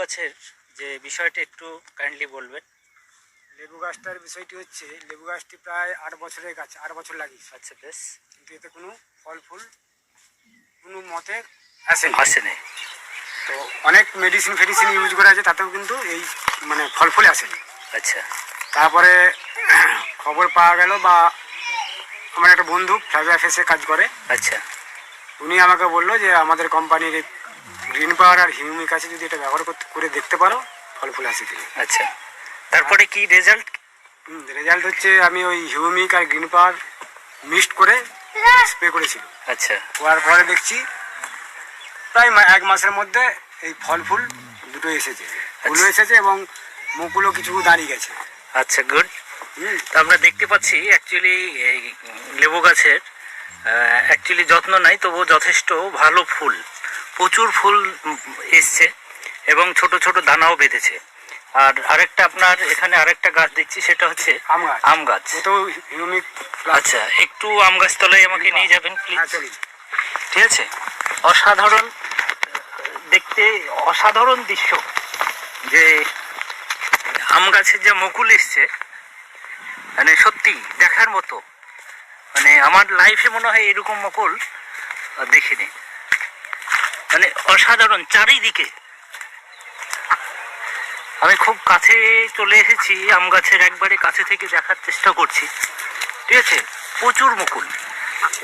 গাছের যে বিষয়টা একটু কাইন্ডলি বলবেন। লেবু গাছটার বিষয়টি হচ্ছে লেবু গাছটি প্রায় আট বছরের গাছ আট বছর লাগিয়েছে। আচ্ছা বেশ। কিন্তু এতে কোনো ফল ফুল কোনো মতে আসেনি। আসেনি। তো অনেক মেডিসিন ফেডিসিন ইউজ করা আছে তাতেও কিন্তু এই মানে ফল ফুল আসেনি। আচ্ছা। তারপরে খবর পাওয়া গেল বা আমার একটা বন্ধু ফ্লাইভার ফেসে কাজ করে। আচ্ছা। উনি আমাকে বলল যে আমাদের কোম্পানির গ্রিন পাওয়ার আর হিউমিক আছে যদি এটা ব্যবহার করতে করে দেখতে পারো ফল ফুল আসে তিনি আচ্ছা। তারপরে কি রেজাল্ট রেজাল্ট হচ্ছে আমি ওই হিউমিক আর গ্রিন পাওয়ার মিক্সড করে স্প্রে করেছিল। আচ্ছা। করার পরে দেখছি প্রায় এক মাসের মধ্যে এই ফল ফুল দুটো এসেছে। ফুলও এসেছে এবং মুখগুলো কিছু দাঁড়িয়ে গেছে। আচ্ছা গুড আমরা দেখতে পাচ্ছি অ্যাকচুয়ালি এই লেবু গাছের অ্যাকচুয়ালি যত্ন নাই তবুও যথেষ্ট ভালো ফুল। প্রচুর ফুল এসছে এবং ছোট ছোট দানাও বেঁধেছে। আর আরেকটা আপনার এখানে আরেকটা গাছ দেখছি সেটা হচ্ছে আম গাছ। আচ্ছা একটু আম গাছ তলায় আমাকে নিয়ে যাবেন হ্যাঁ প্লিজ ঠিক আছে? অসাধারণ দেখতে অসাধারণ দৃশ্য যে আম গাছের যা মুকুল এসছে মানে সত্যি দেখার মতো। মানে আমার লাইফে মনে হয় এরকম মুকুল দেখিনি। মানে অসাধারণ চারিদিকে। আমি খুব কাছে চলে এসেছি আম গাছের একবারে কাছে থেকে দেখার চেষ্টা করছি। ঠিক আছে? প্রচুর মুকুল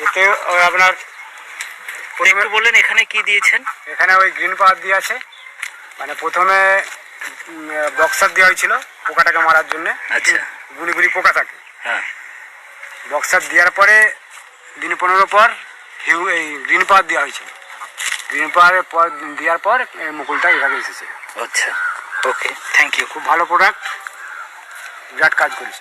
এতে আপনার একটু বললেন এখানে কি দিয়েছেন? এখানে ওই গ্রিন পাওয়ার দিয়ে আছে। মানে প্রথমে বক্সার দেওয়া হয়েছিল পোকাটাকে মারার জন্য। আচ্ছা। গুড়ি গুড়ি পোকা থাকে। হ্যাঁ। বক্সার দেওয়ার পরে দিন পনেরো পর হিউ এই গ্রিন পাওয়ার দেওয়া হয়েছিল। গ্রিন পাওয়ারের পর দেওয়ার পর এই মুকুলটা এভাবে এসেছে। আচ্ছা ওকে থ্যাংক ইউ খুব ভালো প্রোডাক্ট বিরাট কাজ করেছে।